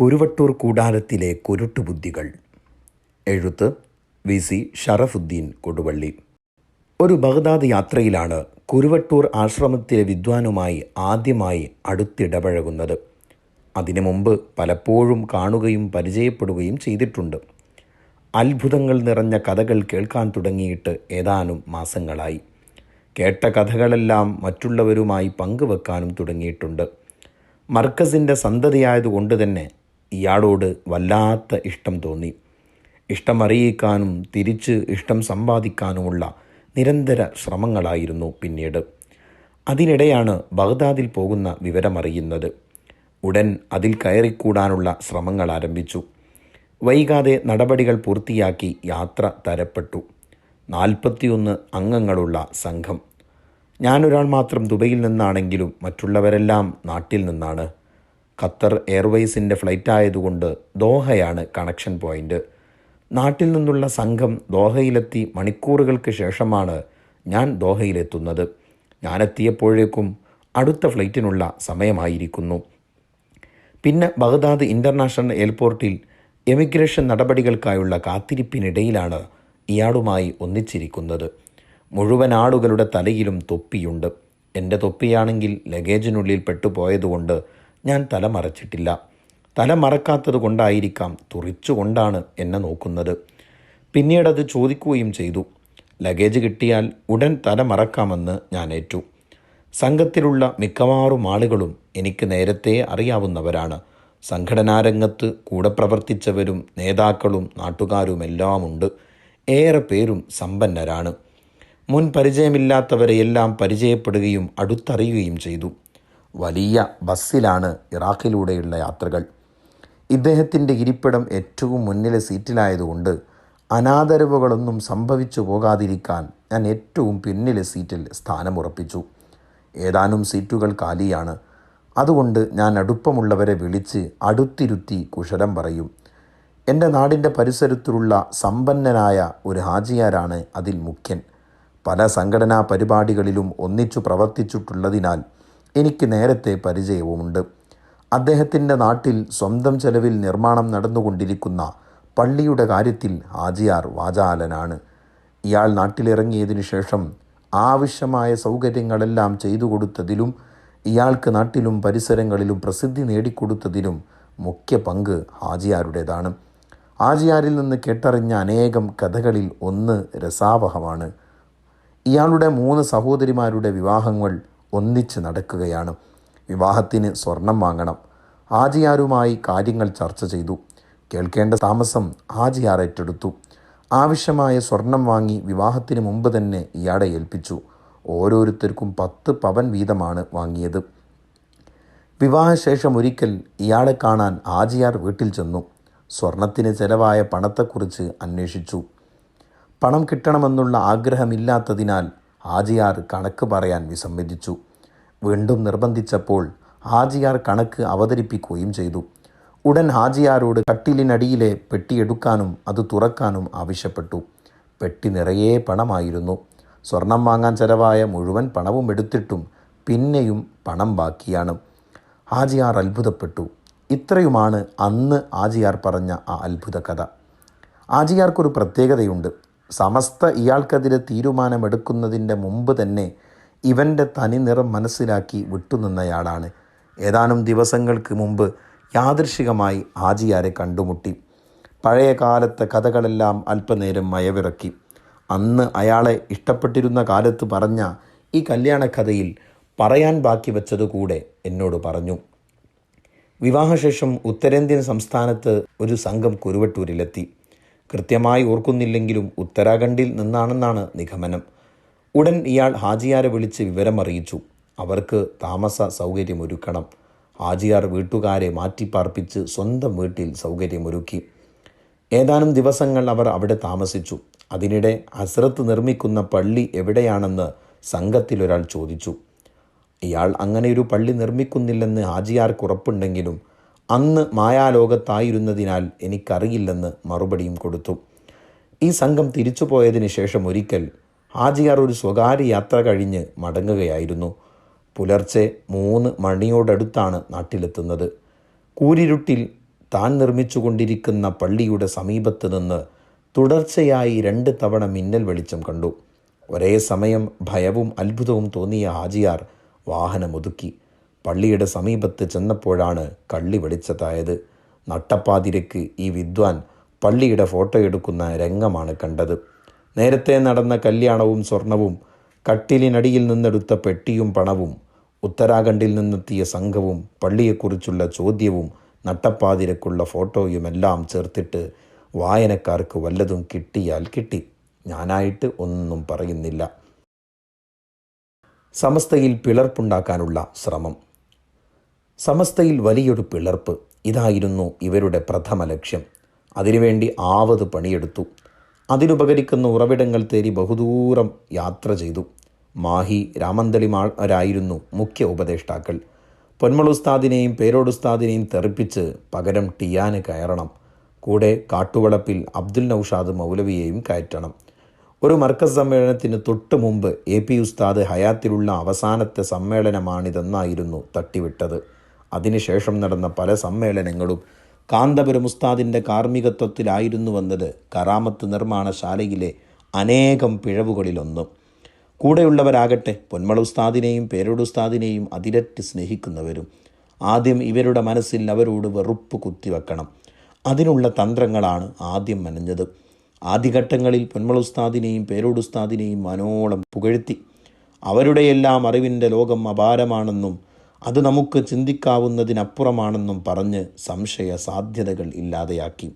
കുരുവട്ടൂർ കൂടാരത്തിലെ കുരുട്ടുബുദ്ധികൾ. എഴുത്ത് V C Sharafuddin Koduvally. ഒരു ബഗ്ദാദ് യാത്രയിലാണ് കുരുവട്ടൂർ ആശ്രമത്തിലെ വിദ്വാനുമായി ആദ്യമായി അടുത്തിടപഴകുന്നത്. അതിനു മുമ്പ് പലപ്പോഴും കാണുകയും പരിചയപ്പെടുകയും ചെയ്തിട്ടുണ്ട്. അത്ഭുതങ്ങൾ നിറഞ്ഞ കഥകൾ കേൾക്കാൻ തുടങ്ങിയിട്ട് ഏതാനും മാസങ്ങളായി. കേട്ട കഥകളെല്ലാം മറ്റുള്ളവരുമായി പങ്കുവെക്കാനും തുടങ്ങിയിട്ടുണ്ട്. മർക്കസിന്റെ സന്തതിയായതുകൊണ്ട് തന്നെ ഇയാളോട് വല്ലാത്ത ഇഷ്ടം തോന്നി. ഇഷ്ടം അറിയിക്കാനും തിരിച്ച് ഇഷ്ടം സമ്പാദിക്കാനുമുള്ള നിരന്തര ശ്രമങ്ങളായിരുന്നു പിന്നീട്. അതിനിടെയാണ് ബഗ്ദാദിൽ പോകുന്ന വിവരമറിയുന്നത്. ഉടൻ അതിൽ കയറിക്കൂടാനുള്ള ശ്രമങ്ങൾ ആരംഭിച്ചു. വൈകാതെ നടപടികൾ പൂർത്തിയാക്കി യാത്ര തരപ്പെട്ടു. നാൽപ്പത്തിയൊന്ന് അംഗങ്ങളുള്ള സംഘം. ഞാനൊരാൾ മാത്രം ദുബൈയിൽ നിന്നാണെങ്കിലും മറ്റുള്ളവരെല്ലാം നാട്ടിൽ നിന്നാണ്. ഖത്തർ എയർവേസിന്റെ ഫ്ലൈറ്റ് ആയതുകൊണ്ട് ദോഹയാണ് കണക്ഷൻ പോയിന്റ് നാട്ടിൽ നിന്നുള്ള സംഘം ദോഹയിലെത്തി മണിക്കൂറുകൾക്ക് ശേഷമാണ് ഞാൻ ദോഹയിലെത്തുന്നത്. ഞാനെത്തിയപ്പോഴേക്കും അടുത്ത ഫ്ലൈറ്റിനുള്ള സമയമായിരിക്കുന്നു. പിന്നെ ബഗ്ദാദ് ഇന്റർനാഷണൽ എയർപോർട്ടിൽ എമിഗ്രേഷൻ നടപടികൾക്കായുള്ള കാത്തിരിപ്പിനിടയിലാണ് ഇയാളുമായി ഒന്നിച്ചിരിക്കുന്നത്. മുഴുവൻ ആളുകളുടെ തലയിലും തൊപ്പിയുണ്ട്. എന്റെ തൊപ്പിയാണെങ്കിൽ ലഗേജിനുള്ളിൽ പെട്ടുപോയതുകൊണ്ട് ഞാൻ തല മറച്ചിട്ടില്ല. തല മറക്കാത്തത് കൊണ്ടായിരിക്കാം തുറിച്ചുകൊണ്ടാണ് എന്നെ നോക്കുന്നത്. പിന്നീടത് ചോദിക്കുകയും ചെയ്തു. ലഗേജ് കിട്ടിയാൽ ഉടൻ തല മറക്കാമെന്ന് ഞാൻ ഏറ്റു. സംഘത്തിലുള്ള മിക്കവാറും ആളുകളും എനിക്ക് നേരത്തെ അറിയാവുന്നവരാണ്. സംഘടനാരംഗത്ത് കൂടെ പ്രവർത്തിച്ചവരും നേതാക്കളും നാട്ടുകാരുമെല്ലാമുണ്ട്. ഏറെ പേരും സമ്പന്നരാണ്. മുൻ പരിചയമില്ലാത്തവരെയെല്ലാം പരിചയപ്പെടുകയും അടുത്തറിയുകയും ചെയ്തു. വലിയ ബസ്സിലാണ് ഇറാഖിലൂടെയുള്ള യാത്രകൾ. ഇദ്ദേഹത്തിന്റെ ഇരിപ്പിടം ഏറ്റവും മുന്നിലെ സീറ്റിലായതുകൊണ്ട് അനാദരവുകളൊന്നും സംഭവിച്ചു പോകാതിരിക്കാൻ ഞാൻ ഏറ്റവും പിന്നിലെ സീറ്റിൽ സ്ഥാനമുറപ്പിച്ചു. ഏതാനും സീറ്റുകൾ കാലിയാണ്. അതുകൊണ്ട് ഞാൻ അടുപ്പമുള്ളവരെ വിളിച്ച് അടുത്തിരുത്തി കുശലം പറയും. എന്റെ നാടിന്റെ പരിസരത്തുള്ള സമ്പന്നനായ ഒരു ഹാജിയാരാണ് അതിൽ മുഖ്യൻ. പല സംഘടനാ പരിപാടികളിലും ഒന്നിച്ചു പ്രവർത്തിച്ചിട്ടുള്ളതിനാൽ എനിക്ക് നേരത്തെ പരിചയവുമുണ്ട്. അദ്ദേഹത്തിന്റെ നാട്ടിൽ സ്വന്തം ചെലവിൽ നിർമ്മാണം നടന്നുകൊണ്ടിരിക്കുന്ന പള്ളിയുടെ കാര്യത്തിൽ ഹാജിയാർ വാചാലനാണ്. ഇയാൾ നാട്ടിലിറങ്ങിയതിനു ശേഷം ആവശ്യമായ സൗകര്യങ്ങളെല്ലാം ചെയ്തു കൊടുത്തതിലും ഇയാൾക്ക് നാട്ടിലും പരിസരങ്ങളിലും പ്രസിദ്ധി നേടിക്കൊടുത്തതിലും മുഖ്യ പങ്ക് ഹാജിയാരുടേതാണ്. ഹാജിയാരിൽ നിന്ന് കേട്ടറിഞ്ഞ അനേകം കഥകളിൽ ഒന്ന് രസാവഹമാണ്. ഇയാളുടെ മൂന്ന് സഹോദരിമാരുടെ വിവാഹങ്ങൾ ഒന്നിച്ച് നടക്കുകയാണ്. വിവാഹത്തിന് സ്വർണം വാങ്ങണം. ആജിയാരുമായി കാര്യങ്ങൾ ചർച്ച ചെയ്തു. കേൾക്കേണ്ട താമസം ആജിയാർ ഏറ്റെടുത്തു. ആവശ്യമായ സ്വർണം വാങ്ങി വിവാഹത്തിന് മുമ്പ് തന്നെ ഇയാളെ ഏൽപ്പിച്ചു. ഓരോരുത്തർക്കും പത്ത് പവൻ വീതമാണ് വാങ്ങിയത്. വിവാഹശേഷം ഒരിക്കൽ ഇയാളെ കാണാൻ ആജിയാർ വീട്ടിൽ ചെന്നു. സ്വർണത്തിന് ചെലവായ പണത്തെക്കുറിച്ച് അന്വേഷിച്ചു. പണം കിട്ടണമെന്നുള്ള ആഗ്രഹമില്ലാത്തതിനാൽ ഹാജിയാർ കണക്ക് പറയാൻ വിസമ്മതിച്ചു. വീണ്ടും നിർബന്ധിച്ചപ്പോൾ ഹാജിയാർ കണക്ക് അവതരിപ്പിക്കുകയും ചെയ്തു. ഉടൻ ഹാജിയാരോട് കട്ടിലിനടിയിലെ പെട്ടിയെടുക്കാനും അത് തുറക്കാനും ആവശ്യപ്പെട്ടു. പെട്ടി നിറയെ പണമായിരുന്നു. സ്വർണം വാങ്ങാൻ ചെലവായ മുഴുവൻ പണവും എടുത്തിട്ടും പിന്നെയും പണം ബാക്കിയാണ്. ഹാജിയാർ അത്ഭുതപ്പെട്ടു. ഇത്രയുമാണ് അന്ന് ആജിയാർ പറഞ്ഞ ആ അത്ഭുത കഥ. ആജിയാർക്കൊരു പ്രത്യേകതയുണ്ട്. സമസ്ത ഇയാൾക്കെതിരെ തീരുമാനമെടുക്കുന്നതിന്റെ മുമ്പ് തന്നെ ഇവന്റെ തനിനിറം മനസ്സിലാക്കി വിട്ടുനിന്നയാളാണ്. ഏതാനും ദിവസങ്ങൾക്ക് മുമ്പ് യാദൃശികമായി ആജിയാരെ കണ്ടുമുട്ടി. പഴയ കാലത്തെ കഥകളെല്ലാം അല്പനേരം മയവിറക്കി. അന്ന് അയാളെ ഇഷ്ടപ്പെട്ടിരുന്ന കാലത്ത് പറഞ്ഞ ഈ കല്യാണക്കഥയിൽ പറയാൻ ബാക്കി വെച്ചതുകൂടെ എന്നോട് പറഞ്ഞു. വിവാഹശേഷം ഉത്തരേന്ത്യൻ സംസ്ഥാനത്ത് ഒരു സംഘം കുരുവട്ടൂരിലെത്തി. കൃത്യമായി ഓർക്കുന്നില്ലെങ്കിലും ഉത്തരാഖണ്ഡിൽ നിന്നാണെന്നാണ് നിഗമനം. ഉടൻ ഇയാൾ ഹാജിയാരെ വിളിച്ച് വിവരമറിയിച്ചു. അവർക്ക് താമസ സൗകര്യമൊരുക്കണം. ഹാജിയാർ വീട്ടുകാരെ മാറ്റിപ്പാർപ്പിച്ച് സ്വന്തം വീട്ടിൽ സൗകര്യമൊരുക്കി. ഏതാനും ദിവസങ്ങൾ അവർ അവിടെ താമസിച്ചു. അതിനിടെ ഹസ്രത്ത് നിർമ്മിക്കുന്ന പള്ളി എവിടെയാണെന്ന് സംഘത്തിലൊരാൾ ചോദിച്ചു. ഇയാൾ അങ്ങനെയൊരു പള്ളി നിർമ്മിക്കുന്നില്ലെന്ന് ഹാജിയാർക്ക് ഉറപ്പുണ്ടെങ്കിലും അന്ന് മായാലോകത്തായിരുന്നതിനാൽ എനിക്കറിയില്ലെന്ന് മറുപടിയും കൊടുത്തു. ഈ സംഘം തിരിച്ചു പോയതിന് ശേഷം ഒരിക്കൽ ഹാജിയാർ ഒരു സ്വകാര്യ യാത്ര കഴിഞ്ഞ് മടങ്ങുകയായിരുന്നു. പുലർച്ചെ മൂന്ന് മണിയോടടുത്താണ് നാട്ടിലെത്തുന്നത്. കൂരിരുട്ടിൽ താൻ നിർമ്മിച്ചുകൊണ്ടിരിക്കുന്ന പള്ളിയുടെ സമീപത്ത് നിന്ന് തുടർച്ചയായി രണ്ട് തവണ മിന്നൽ വെളിച്ചം കണ്ടു. ഒരേ സമയം ഭയവും അത്ഭുതവും തോന്നിയ ഹാജിയാർ വാഹനമൊതുക്കി. പള്ളിയുടെ സമീപത്ത് ചെന്നപ്പോഴാണ് കള്ളി വെളിച്ചത്തായത്. നട്ടപ്പാതിരക്ക് ഈ വിദ്വാൻ പള്ളിയുടെ ഫോട്ടോ എടുക്കുന്ന രംഗമാണ് കണ്ടത്. നേരത്തെ നടന്ന കല്യാണവും സ്വർണവും കട്ടിലിനടിയിൽ നിന്നെടുത്ത പെട്ടിയും പണവും ഉത്തരാഖണ്ഡിൽ നിന്നെത്തിയ സംഘവും പള്ളിയെക്കുറിച്ചുള്ള ചോദ്യവും നട്ടപ്പാതിരക്കുള്ള ഫോട്ടോയുമെല്ലാം ചേർത്തിട്ട് വായനക്കാർക്ക് വല്ലതും കിട്ടിയാൽ കിട്ടി. ഞാനായിട്ട് ഒന്നും പറയുന്നില്ല. സമസ്തയിൽ പിളർപ്പുണ്ടാക്കാനുള്ള ശ്രമം. സമസ്തയിൽ വലിയൊരു പിളർപ്പ്. ഇതായിരുന്നു ഇവരുടെ പ്രഥമ ലക്ഷ്യം. അതിനുവേണ്ടി ആവത് പണിയെടുത്തു. അതിനുപകരിക്കുന്ന ഉറവിടങ്ങൾ തേടി ബഹുദൂരം യാത്ര ചെയ്തു. മാഹി രാമന്തളിമാരായിരുന്നു മുഖ്യ ഉപദേഷ്ടാക്കൾ. പൊന്മളുസ്താദിനെയും പേരോടുസ്താദിനെയും തെറിപ്പിച്ച് പകരം ടിയാന് കയറണം. കൂടെ കാട്ടുവളപ്പിൽ അബ്ദുൽ നൌഷാദ് മൗലവിയെയും കയറ്റണം. ഒരു മർക്കസ് സമ്മേളനത്തിന് തൊട്ടു മുമ്പ് എ പി ഉസ്താദ് ഹയാത്തിലുള്ള അവസാനത്തെ സമ്മേളനമാണിതെന്നായിരുന്നു തട്ടിവിട്ടത്. അതിനുശേഷം നടന്ന പല സമ്മേളനങ്ങളും കാന്തപുരം ഉസ്താദിന്റെ കാർമ്മികത്വത്തിലായിരുന്നു വന്നത് കറാമത്ത് നിർമ്മാണശാലയിലെ അനേകം പിഴവുകളിലൊന്നും. കൂടെയുള്ളവരാകട്ടെ പൊന്മള ഉസ്താദിനെയും പേരോട് ഉസ്താദിനെയും അതിരറ്റ് സ്നേഹിക്കുന്നവരും ആദ്യം ഇവരുടെ മനസ്സിൽ അവരോട് വെറുപ്പ് കുത്തിവെക്കണം. അതിനുള്ള തന്ത്രങ്ങളാണ് ആദ്യം മനഞ്ഞത്. ആദ്യഘട്ടങ്ങളിൽ പൊന്മള ഉസ്താദിനെയും പേരോട് ഉസ്താദിനെയും മനോളം പുകഴ്ത്തി. അവരുടെയെല്ലാം അറിവിന്റെ ലോകം അപാരമാണെന്നും അത് നമുക്ക് ചിന്തിക്കാവുന്നതിനപ്പുറമാണെന്നും പറഞ്ഞ് സംശയ സാധ്യതകൾ ഇല്ലാതെയാക്കി.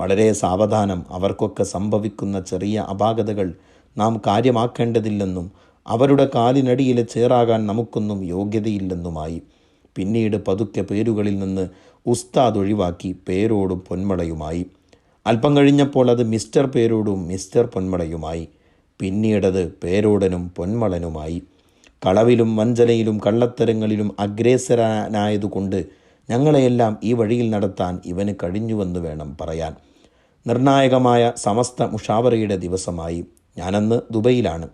വളരെ സാവധാനം അവർക്കൊക്കെ സംഭവിക്കുന്ന ചെറിയ അപാകതകൾ നാം കാര്യമാക്കേണ്ടതില്ലെന്നും അവരുടെ കാലിനടിയിലെ ചേറാകാൻ നമുക്കൊന്നും യോഗ്യതയില്ലെന്നുമായി പിന്നീട് പതുക്കെ പേരുകളിൽ നിന്ന് ഉസ്താദ് ഒഴിവാക്കി പേരോടും പൊന്മളയുമായി. അല്പം കഴിഞ്ഞപ്പോൾ അത് മിസ്റ്റർ പേരോടും മിസ്റ്റർ പൊന്മളയുമായി. പിന്നീടത് പേരോടനും പൊന്മളനുമായി. കളവിലും വഞ്ചനയിലും കള്ളത്തരങ്ങളിലും അഗ്രേസരനായതുകൊണ്ട് ഞങ്ങളെയെല്ലാം ഈ വഴിയിൽ നടത്താൻ ഇവന് കഴിഞ്ഞുവെന്ന് വേണം പറയാൻ. നിർണായകമായ സമസ്ത മുഷാവറയുടെ ദിവസമായി. ഞാനന്ന് ദുബൈയിലാണ്.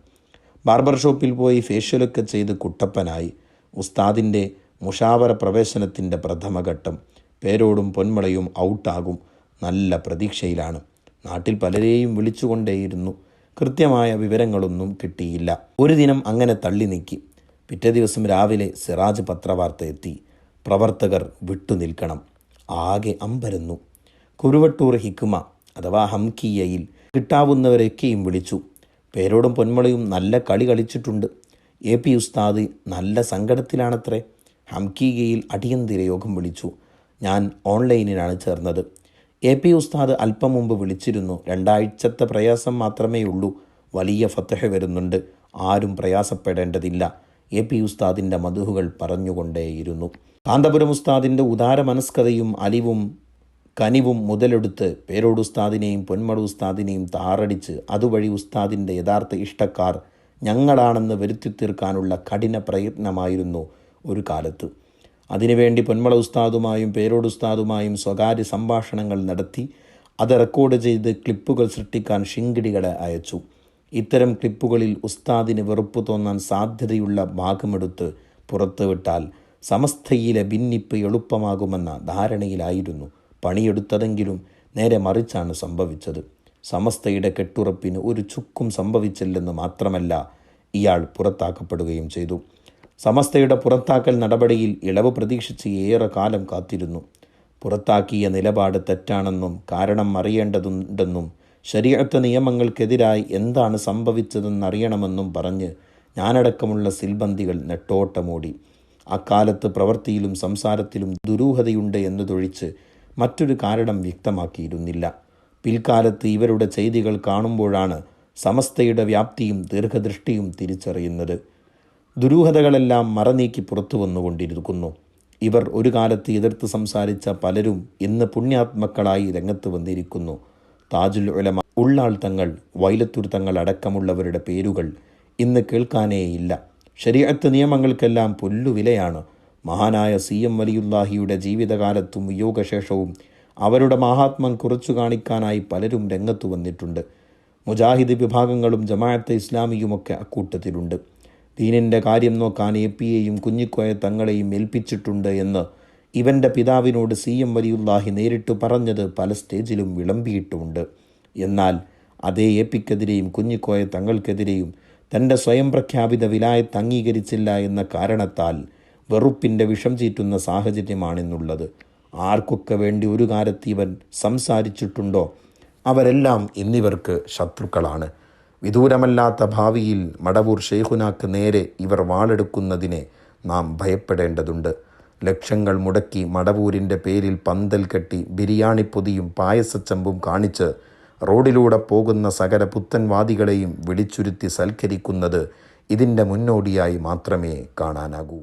ബാർബർ ഷോപ്പിൽ പോയി ഫേഷ്യലൊക്കെ ചെയ്ത് കുട്ടപ്പനായി. ഉസ്താദിന്റെ മുഷാവറ പ്രവേശനത്തിന്റെ പ്രഥമഘട്ടം. പേരോടും പൊന്മളയും ഔട്ടാകും. നല്ല പ്രതീക്ഷയിലാണ്. നാട്ടിൽ പലരെയും വിളിച്ചുകൊണ്ടേയിരുന്നു. കൃത്യമായ വിവരങ്ങളൊന്നും കിട്ടിയില്ല. ഒരു ദിനം അങ്ങനെ തള്ളി നീക്കി. പിറ്റേ ദിവസം രാവിലെ സിറാജ് പത്രവാർത്ത എത്തി. പ്രവർത്തകർ വിട്ടുനിൽക്കണം ആകെ അമ്പരന്നു. കുരുവട്ടൂർ ഹിക്കുമ അഥവാ ഹംകിയയിൽ കിട്ടാവുന്നവരൊക്കെയും വിളിച്ചു. പേരോടും പൊന്മളയും നല്ല കളി കളിച്ചിട്ടുണ്ട്. എ പി ഉസ്താദ് നല്ല സങ്കടത്തിലാണത്രേ. ഹംകിയയിൽ അടിയന്തര യോഗം വിളിച്ചു. ഞാൻ ഓൺലൈനിലാണ് ചേർന്നത്. എ പി ഉസ്താദ് അല്പം മുമ്പ് വിളിച്ചിരുന്നു. രണ്ടാഴ്ചത്തെ പ്രയാസം മാത്രമേ ഉള്ളൂ. വലിയ ഫത്തഹ വരുന്നുണ്ട്. ആരും പ്രയാസപ്പെടേണ്ടതില്ല. എ പി ഉസ്താദിന്റെ മധുഹുകൾ പറഞ്ഞുകൊണ്ടേയിരുന്നു. കാന്തപുരം ഉസ്താദിന്റെ ഉദാരമനസ്കതയും അലിവും കനിവും മുതലെടുത്ത് പേരോട് ഉസ്താദിനെയും പൊന്മട ഉസ്താദിനെയും താറടിച്ച് അതുവഴി ഉസ്താദിന്റെ യഥാർത്ഥ ഇഷ്ടക്കാർ ഞങ്ങളാണെന്ന് വരുത്തി തീർക്കാനുള്ള കഠിന പ്രയത്നമായിരുന്നു ഒരു കാലത്ത്. അതിനുവേണ്ടി പൊന്മള ഉസ്താദുമായും പേരോട് ഉസ്താദുമായും സ്വകാര്യ സംഭാഷണങ്ങൾ നടത്തി അത് റെക്കോർഡ് ചെയ്ത് ക്ലിപ്പുകൾ സൃഷ്ടിക്കാൻ ഷിങ്കിടികളെ അയച്ചു. ഇത്തരം ക്ലിപ്പുകളിൽ ഉസ്താദിന് വെറുപ്പ് തോന്നാൻ സാധ്യതയുള്ള ഭാഗമെടുത്ത് പുറത്തുവിട്ടാൽ സമസ്തയിലെ ഭിന്നിപ്പ് എളുപ്പമാകുമെന്ന ധാരണയിലായിരുന്നു. പണിയെടുത്തതെങ്കിലും നേരെ മറിച്ചാണ് സംഭവിച്ചത്. സമസ്തയുടെ കെട്ടുറപ്പിന് ഒരു ചുക്കും സംഭവിച്ചില്ലെന്ന് മാത്രമല്ല ഇയാൾ പുറത്താക്കപ്പെടുകയും ചെയ്തു. സമസ്തയുടെ പുറത്താക്കൽ നടപടിയിൽ ഇളവ് പ്രതീക്ഷിച്ച് ഏറെ കാലം കാത്തിരുന്നു. പുറത്താക്കിയ നിലപാട് തെറ്റാണെന്നും കാരണം അറിയേണ്ടതുണ്ടെന്നും ശരീരത്തെ നിയമങ്ങൾക്കെതിരായി എന്താണ് സംഭവിച്ചതെന്നറിയണമെന്നും പറഞ്ഞ് ഞാനടക്കമുള്ള സിൽബന്ദികൾ നെട്ടോട്ടമോടി. അക്കാലത്ത് പ്രവൃത്തിയിലും സംസാരത്തിലും ദുരൂഹതയുണ്ട് എന്നതൊഴിച്ച് മറ്റൊരു കാരണം വ്യക്തമാക്കിയിരുന്നില്ല. പിൽക്കാലത്ത് ഇവരുടെ ചെയ്തികൾ കാണുമ്പോഴാണ് സമസ്തയുടെ വ്യാപ്തിയും ദീർഘദൃഷ്ടിയും തിരിച്ചറിയുന്നത്. ദുരൂഹതകളെല്ലാം മറനീക്കി പുറത്തു വന്നുകൊണ്ടിരിക്കുന്നു. ഇവർ ഒരു കാലത്ത് എതിർത്ത് സംസാരിച്ച പലരും ഇന്ന് പുണ്യാത്മക്കളായി രംഗത്ത് വന്നിരിക്കുന്നു. താജുൽ ഉലമ ഉള്ളാൾ തങ്ങൾ വൈലത്തൂർ തങ്ങൾ അടക്കമുള്ളവരുടെ പേരുകൾ ഇന്ന് കേൾക്കാനേയില്ല. ശരീരത്ത് നിയമങ്ങൾക്കെല്ലാം പുല്ലുവിലയാണ്. മഹാനായ സി എം വലിയുല്ലാഹിയുടെ ജീവിതകാലത്തും വിയോഗശേഷവും അവരുടെ മഹാത്മം കുറച്ചു കാണിക്കാനായി പലരും രംഗത്തു വന്നിട്ടുണ്ട്. മുജാഹിദ് വിഭാഗങ്ങളും ജമാഅത്തെ ഇസ്ലാമിയുമൊക്കെ അക്കൂട്ടത്തിലുണ്ട്. ദീനിന്റെ കാര്യം നോക്കാൻ എ പിയെയും കുഞ്ഞിക്കോയ തങ്ങളെയും ഏൽപ്പിച്ചിട്ടുണ്ട് എന്ന് ഇവന്റെ പിതാവിനോട് സി എം വലിയുല്ലാഹി നേരിട്ട് പറഞ്ഞത് പല സ്റ്റേജിലും വിളമ്പിയിട്ടുമുണ്ട് എന്നാൽ അതേ എ പിക്കെതിരെയും കുഞ്ഞിക്കോയ തങ്ങൾക്കെതിരെയും തന്റെ സ്വയം പ്രഖ്യാപിത വിലായത്ത് അംഗീകരിച്ചില്ല എന്ന കാരണത്താൽ വെറുപ്പിന്റെ വിഷം ചീറ്റുന്ന സാഹചര്യമാണിന്നുള്ളത്. ആർക്കൊക്കെ വേണ്ടി ഒരു കാലത്ത് ഇവൻ സംസാരിച്ചിട്ടുണ്ടോ? അവരെല്ലാം ഇന്നിവർക്ക് ശത്രുക്കളാണ്. വിദൂരമല്ലാത്ത ഭാവിയിൽ മടവൂർ ഷെയ്ഖുനാക്ക് നേരെ ഇവർ വാളെടുക്കുന്നതിനെ നാം ഭയപ്പെടേണ്ടതുണ്ട്. ലക്ഷങ്ങൾ മുടക്കി മടവൂരിന്റെ പേരിൽ പന്തൽ കെട്ടി ബിരിയാണി പൊതിയും പായസച്ചമ്പും കാണിച്ച് റോഡിലൂടെ പോകുന്ന സകല പുത്തൻവാദികളെയും വിളിച്ചുരുത്തി സൽക്കരിക്കുന്നത് ഇതിന്റെ മുന്നോടിയായി മാത്രമേ കാണാനാകൂ.